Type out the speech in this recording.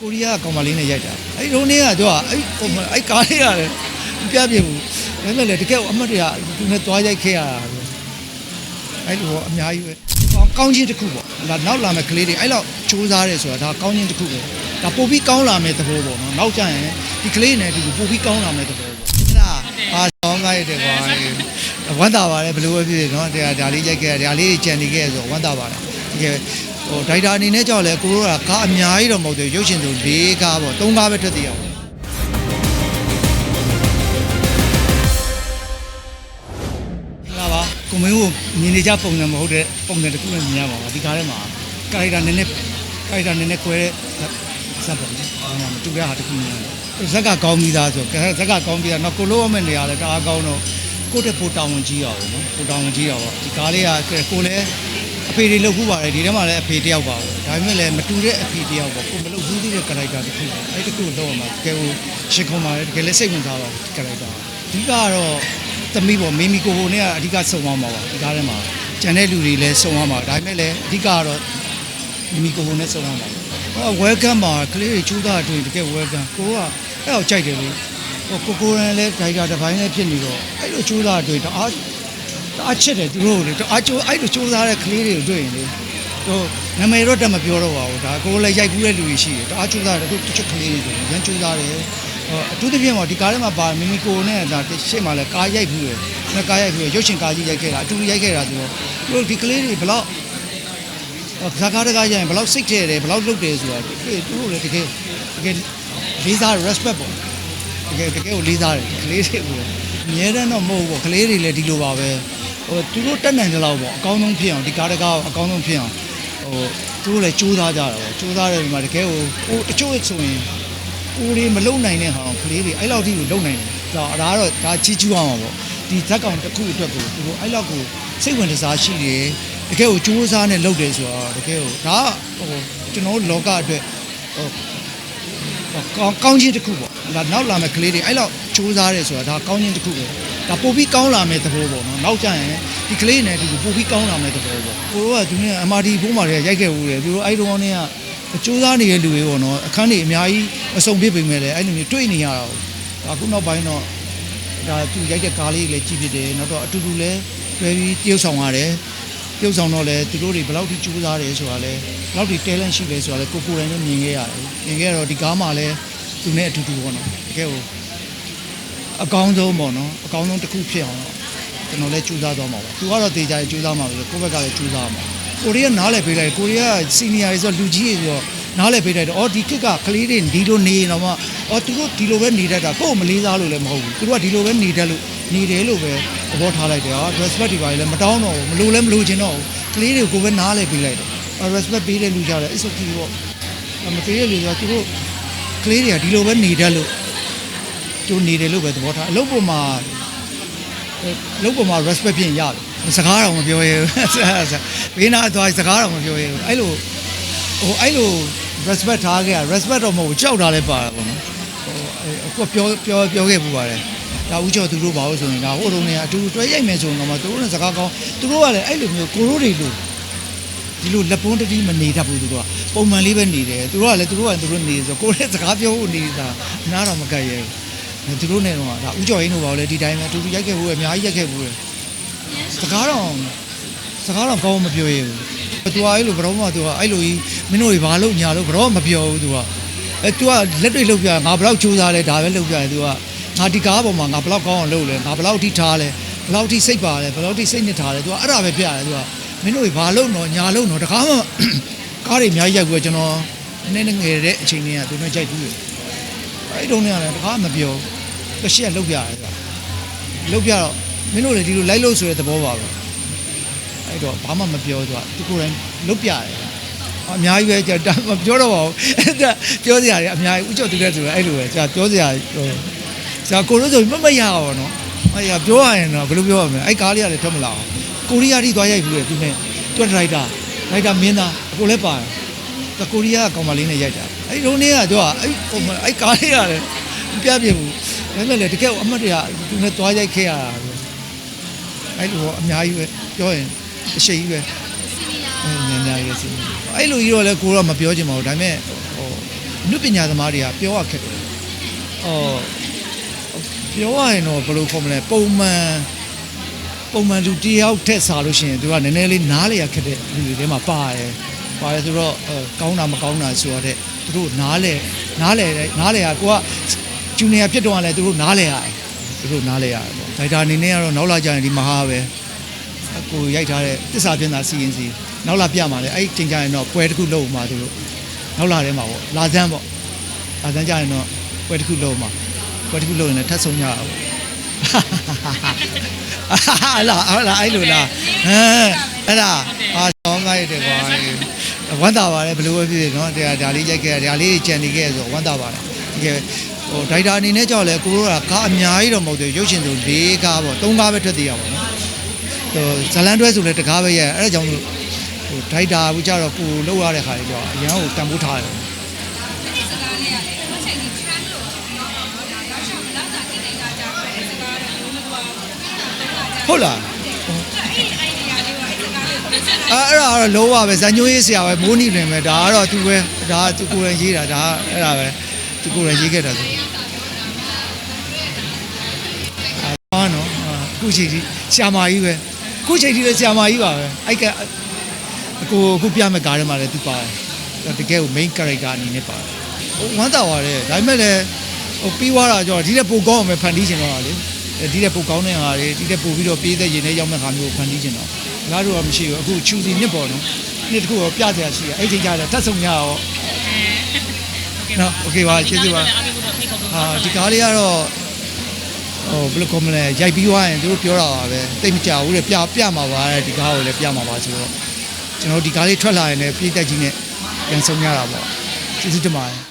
ကိုရီးယားကောင်မလေးနဲ့ရိုက်တာအဲ့ဒီတော့နေ့ကသူကအဲ့ဟိုမှာအဲ့ကားလေးရတယ်ပြပြဘူးဒါပေမဲ့လည်းတကယ်အမတ်တွေကသူနဲ့သွားရိုက်ခဲ့ရတာပဲအဲ့လိုအများကြီးပဲကောင်းကောင်းချင်းတစ်ခုပေါ့ဒါနောက်လာမဲ့ကလေးတွေအဲ့လောက်စူးစားရဲဆိုတာဒါကောင်းချင်းတစ်ခုပဲဒါပို့ပြီးကောင်းလာမဲ့သဘောပေါ့နော်နောက်ကျရင်ဒီကလေးနဲ့ဒီပို့ပြီးကောင်းလာမဲ့သဘောပေါ့အဲ့ဒါအာဆောင်းလိုက်တယ်ကွာဝမ်းသာပါတယ်ဘယ်လိုပဲဖြစ်ဖြစ်နော်ဒါဒါလေးရိုက်ခဲ့တယ်ဒါလေးကြံနေခဲ့ဆိုဝမ်းသာပါတယ်တကယ် ဟိုဒိုက်တာအနေနဲ့ကြောက်လဲကိုတို့ကကားအများကြီးတော့မဟုတ်သေးဘူးရုပ်ရှင်ဆို၄ကားပေါ့၃ကားပဲထွက်သေးရအောင်လာပါကိုမင်းကိုမြင်နေကြပုံစံမဟုတ်တဲ့ပုံစံတစ်ခုနဲ့မြင်ရပါပါဒီကားထဲမှာကာရိုက်တာနည်းနည်းကာရိုက်တာနည်းနည်းကွဲတဲ့ဇက်ပေါ့နော်မတူတဲ့ဟာတစ်ခုမြင်ရတယ်ဇက်ကကောင်းပြီးသားဆိုဇက်ကကောင်းပြီးသားတော့ကိုလိုအမဲ့နေရာလဲတအားကောင်းတော့ကိုတက်ဖို့တောင်းဝန်ကြီးရအောင်နော်ကိုတောင်းဝန်ကြီးရအောင်ဒီကားလေးကကိုလည်းအ ဖေတွေလုပ်ခုပါတယ်ဒီထဲမှာလည်းအဖေတယောက်ပါပဲဒါပေမဲ့လည်းမတူတဲ့အဖေတယောက်ပေါ့ကိုမလုပ်ဘူးသေးတဲ့ကာရိုက်တာတစ်ခုအဲ့ဒီတစ်ခုကိုလောက်အောင်မှာတကယ်ကိုရှင်းခုံပါတယ်တကယ်လည်းစိတ်ဝင်စားပါဘူးကာရိုက်တာအဓိကတော့သမီးပေါ့မိမိကိုကိုနဲ့ကအဓိကစုံသွားမှာပါဒီကားထဲမှာကျန်တဲ့လူတွေလည်းစုံသွားမှာဒါပေမဲ့လည်းအဓိကကတော့မိမိကိုကိုနဲ့စုံသွားမှာဟော welcome ပါကလေးတွေချူးသားတွေ့တကယ် welcome ကိုကအဲ့တော့ကြိုက်တယ်လေဟိုကိုကိုရန်လည်းဒိုင်တာတစ်ပိုင်းလည်းဖြစ်နေတော့အဲ့လိုချူးသားတွေ့တအားတအား ချစ်တယ်သူတို့လေတအားချိုးအဲ့လိုချူးသားတဲ့ကလေးတွေကိုတွေ့ရင်လေဟိုနာမည်တော့တက်မပြောတော့ပါဘူးဒါကိုလည်းရိုက်ကူးတဲ့လူတွေရှိတယ်တအားချူးသားတယ်သူတချို့ကလေးတွေရမ်းချူးသားတယ်ဟိုအထူးသဖြင့်ပေါ့ဒီကားထဲမှာပါမီမီကိုနဲ့ဒါရှေ့မှာလဲကားရိုက်ဘူးရယ်နဲ့ကားရိုက်ဘူးရယ်ရုပ်ရှင်ကားကြီးရိုက်ခဲ့တာအတူတူရိုက်ခဲ့တာဆိုတော့သူတို့ဒီကလေးတွေဘလောက်ဇာကားတကားရိုက်ရင်ဘလောက်စိတ်ထဲတယ်ဘလောက်လုပ်တယ်ဆိုတာသူတို့လည်းတကယ်တကယ်လေးစား respect ပေါ့တကယ်တကယ်ကိုလေးစားတယ်ကလေးတွေကိုအများတန်းတော့မဟုတ်ဘူးပေါ့ကလေးတွေလည်းဒီလိုပါပဲ ဟိုသူတို့တက်နိုင်ကြလောက်ပေါ့အကောင်းဆုံးဖြစ်အောင်ဒီကားတကားကိုအကောင်းဆုံးဖြစ်အောင်ဟိုသူတို့လည်းစူးစမ်းကြတာပေါ့စူးစမ်းတဲ့ဒီမှာတကယ်ကိုဟိုတချို့ဆိုရင်ကိုရီမလုံနိုင်တဲ့ဟာကလေးတွေအဲ့လောက်ထိကိုလုံနိုင်တယ်ဒါဒါကတော့ဒါချီးကျူးအောင်ပါပေါ့ဒီဇက်ကောင်တစ်ခုအတွက်ကိုသူတို့အဲ့လောက်ကိုစိတ်ဝင်စားရှိတယ်တကယ်ကိုကြိုးစားနဲ့လုပ်တယ်ဆိုတော့တကယ်ကိုဒါကဟိုကျွန်တော်တို့လောကအတွက်ဟိုကောင်းကောင်းချင်းတစ်ခုပေါ့ဒါနောက်လာမဲ့ကလေးတွေအဲ့လောက်ကြိုးစားတယ်ဆိုတာဒါကောင်းချင်းတစ်ခုပဲ ဒါပို့ပြီးကောင်းလာမဲ့သဘောပေါ့နော်နောက်ကျရင်ဒီကလေးနဲ့ဒီပို့ပြီးကောင်းလာမဲ့သဘောပေါ့ကိုတို့ကသူနဲ့ MRT ဘိုးမာတွေရိုက်ခဲ့ဦးတယ်သူတို့အဲ့တုန်းကအကျိုးစားနေတဲ့လူတွေပေါ့နော်အခန်းတွေအများကြီးအစုံပြစ်ပေမဲ့လည်းအဲ့လိုမျိုးတွေ့နေရတာပေါ့ဒါခုနောက်ပိုင်းတော့ဒါသူရိုက်တဲ့ကားလေးတွေလည်းကြည့်ဖြစ်တယ်နောက်တော့အတူတူလည်းတွဲပြီးတရုပ်ဆောင်ရတယ်တရုပ်ဆောင်တော့လည်းသူတို့တွေဘယ်လောက်ထိကြိုးစားတယ်ဆိုတာလည်းဘယ်လောက်ထိ talent ရှိလဲဆိုတာလည်းကိုကိုယ်တိုင်လည်းမြင်ခဲ့ရတယ်မြင်ခဲ့ရတော့ဒီကားမှလည်းသူနဲ့အတူတူပေါ့နော်တကယ်ကို အကောင်းဆုံးပေါ့နော်အကောင်းဆုံးတစ်ခုဖြစ်အောင်တော့ကျွန်တော်လည်းကြိုးစားသွားမှာပါသူကတော့တေချာကြိုးစားမှာပဲကိုယ့်ဘက်ကလည်းကြိုးစားမှာကိုရီးယားနားလည်ပေးလိုက်ကိုရီးယားစီနီယာတွေဆိုလူကြီးတွေဆိုတော့နားလည်ပေးလိုက်တော့အော်ဒီကစ်ကကလေးတွေဒီလိုနေရင်တော့မှအော်သူတို့ဒီလိုပဲနေတတ်တာကိုယ့်ကိုမလေးစားလို့လည်းမဟုတ်ဘူးသူတို့ကဒီလိုပဲနေတတ်လို့နေတယ်လို့ပဲသဘောထားလိုက်တယ်ဟာ respect တွေပါလေမတောင်းတော့ဘူးမလိုလည်းမလိုချင်တော့ဘူးကလေးတွေကိုကိုယ်ပဲနားလည်ပေးလိုက်တယ်အော် respect ပေးတဲ့လူကြတယ် it's okay ပေါ့မပေးတဲ့လူကသူတို့ကလေးတွေကဒီလိုပဲနေတတ်လို့ သူနေတယ်လို့ပဲသဘောထားအလုပ်ပေါ်မှာလုံးပေါ်မှာ respect ပြင်ရတယ်စကားတော့မပြောရဘူးဘေးနာသွားစကားတော့မပြောရဘူးအဲ့လိုဟိုအဲ့လို respect ထားခဲ့ရ respect တော့မဟုတ်ဘူးကြောက်တာလည်းပါတာပေါ့နော်ဟိုအခုပြောပြောပြောခဲ့ပူပါတယ်ဒါဦးကျော်သူတို့ပါလို့ဆိုရင်ဒါဟိုတုန်းကအတူတွဲရိုက်မယ်ဆိုရင်တော့သူတို့နဲ့စကားကောင်းသူတို့ကလည်းအဲ့လိုမျိုးကိုရိုးတွေလို့ဒီလိုလက်ပွန်းတတိမနေတတ်ဘူးသူတို့ကပုံမှန်လေးပဲနေတယ်သူတို့ကလည်းသူတို့ကသူတို့နေဆိုကိုယ်လည်းစကားပြောဖို့နေတာနားတော့မကတ်ရဲဘူး သူတို့နဲ့တော့ဒါဥကြော်ရင်းတို့ပါလေဒီတိုင်းပဲအတူတူရိုက်ခဲ့ဘူးပဲအများကြီးရိုက်ခဲ့ဘူးလေစကားတော့စကားတော့ကောင်းမပြောရဘူးသူကအဲ့လိုဘရောမှသူကအဲ့လိုကြီးမင်းတို့တွေဘာလို့ညာလို့ဘရောမပြောဘူးသူကအဲသူကလက်တွေလှုပ်ပြငါဘယ်လောက်ကြိုးစားလဲဒါပဲလှုပ်ပြတယ်သူကငါဒီကားပေါ်မှာငါဘယ်လောက်ကောင်းအောင်လုပ်လဲငါဘယ်လောက်ထိထားလဲဘယ်လောက်ထိစိတ်ပါလဲဘယ်လောက်ထိစိတ်နှစ်ထားလဲသူကအဲ့ဒါပဲပြရတယ်သူကမင်းတို့တွေဘာလို့တော့ညာလို့တော့တကားမှကားတွေအများကြီးရိုက်ဘူးကျွန်တော်နည်းနည်းငယ်တဲ့အချိန်တွေကသူနဲ့ကြိုက်ဘူးအဲ့တုန်းကလည်းတကားမပြောဘူး တစ်ရှက်လုတ်ပြရတယ်ဆိုတာလုတ်ပြတော့မင်းတို့လည်းဒီလိုလိုက်လို့ဆိုတဲ့သဘောပါပဲအဲ့တော့ဘာမှမပြောသူကသူကိုယ်တိုင်လုတ်ပြရတယ်အများကြီးပဲကြာမပြောတော့ပါဘူးအဲ့ဒါပြောစရာတွေအများကြီးဥကျော်တူတဲ့ဆိုတော့အဲ့လိုပဲကြာပြောစရာဟိုကြာကိုလို့ဆိုမမရအောင်နော်အဲ့ရပြောရရင်တော့ဘယ်လိုပြောရမလဲအဲ့ကားလေးကလည်းထွက်မလာအောင်ကိုရီးယားထိသွားရိုက်ဘူးလေသူနဲ့သူဒရိုက်တာဒရိုက်တာမင်းသားကိုလည်းပါတယ်တကိုရီးယားကောင်မလေးနဲ့ရိုက်တာအဲ့ဒီတော့နေ့ကသူကအဲ့ဟိုအဲ့ကားလေးကလည်းပြပြဘူး ဒါပေမဲ့လည်းတကယ်အမတ်တွေကသူနဲ့သွားရိုက်ခဲ့ရတာပဲအဲ့လိုအများကြီးပဲပြောရင်အရှိကြီးပဲအဲညာညာကြီးစီအဲ့လိုကြီးတော့လည်းကိုတော့မပြောချင်ပါဘူးဒါပေမဲ့ဟိုအနုပညာသမားတွေကပြောရခက်တယ်အော်ပြောရရင်တော့ဘယ်လိုခေါ်မလဲပုံမှန်ပုံမှန်လူတယောက်ထက်စားလို့ရှိရင်သူကနည်းနည်းလေးနားလေရခက်တဲ့လူတွေထဲမှာပါတယ်ပါတယ်ဆိုတော့အဲကောင်းတာမကောင်းတာဆိုရတဲ့သူတို့နားလေနားလေနားလေကကိုက ဂျူနီယာဖြစ်တော့လည်းသူတို့နားလေရတယ်သူတို့နားလေရတယ်ပေါ့ဒါဒါအနေနဲ့ကတော့နောက်လာကြရင်ဒီမဟာပဲအကိုရိုက်ထားတဲ့တစ္ဆာပြင်သာစီရင်စီနောက်လာပြမှာလေအဲ့ဒီချိန်ကျရင်တော့ပွဲတစ်ခုလုပ်မှာသူတို့နောက်လာထဲမှာပေါ့လာစမ်းပေါ့လာစမ်းကျရင်တော့ပွဲတစ်ခုလုပ်မှာပွဲတစ်ခုလုပ်ရင်လည်းထပ်ဆုံးရအောင်ဟာလာဟာလာအဲ့လိုလားဟမ်အဲ့ဒါဟာဆောင်းကားရတဲ့ကွာဝမ်းသာပါတယ်ဘယ်လိုပဲဖြစ်ဖြစ်နော်ဒါဒါလေးရိုက်ခဲ့ဒါလေးကြံနေခဲ့ဆိုဝမ်းသာပါတယ်တကယ် ဟိုဒိုက်တာအနေနဲ့ကြောက်လဲကိုတို့ကကားအများကြီးတော့မဟုတ်သေးရုပ်ရှင်ဆို၄ကားပေါ့၃ကားပဲထွက်သေးရပါတော့ဟိုဇလန်တွဲဆိုလဲတကားပဲရဲ့အဲ့ဒါကြောင့်မလို့ဟိုဒိုက်တာဘူးကြတော့ကိုလောက်ရတဲ့ခါလေးကြောအရန်ကိုတန်ဖိုးထားတယ်ဟုတ်လားအဲ့အဲ့ဒါကတော့လုံးဝပဲဇန်ညိုးရေးဆရာပဲမိုးနီလင်ပဲဒါကတော့သူပဲဒါကသူကိုယ်တိုင်ရေးတာဒါကအဲ့ဒါပဲ သူကိုယ်တိုင်ရေးခဲ့တာဆိုအာနော်အာအခုချိန်ကြီးဆရာမကြီးပဲအခုချိန်ကြီးလည်းဆရာမကြီးပါပဲအဲ့ကအကိုအခုပြမဲ့ကားထဲမှာလည်းသူပါတယ်တကယ်ကို main character အနေနဲ့ပါတယ်ဟိုဝမ်းသာပါတယ်ဒါပေမဲ့လည်းဟိုပြီးသွားတာကြောဒီတဲ့ပိုကောင်းအောင်ပဲဖန်တီးချင်တော့တာလေဒီတဲ့ပိုကောင်းတဲ့ဟာတွေဒီတဲ့ပိုပြီးတော့ပြေးတဲ့ရင်ထဲရောက်မဲ့ဟာမျိုးကိုဖန်တီးချင်တော့ငါတို့ကမရှိဘူးအခုချူစီနှစ်ပေါ်နော်နှစ်တစ်ခုတော့ပြကြရရှိရအဲ့ချိန်ကြတယ်တက်ဆုံရအောင် နော်โอเคပါကျေးဇူးပါဟာဒီကားလေးကတော့ ဟိုဘယ်လိုကောမလဲရိုက်ပြီးသွားရင်သူတို့ပြောတာပါပဲတိတ်မကြဘူးတဲ့ပြပြမှာပါတဲ့ဒီကားကိုလည်းပြမှာပါဆိုတော့ကျွန်တော်ဒီကားလေးထွက်လာရင်လည်းပြည်သက်ကြီးနဲ့ပြန်ဆုံးရတာပေါ့ကျေးဇူးတင်ပါတယ်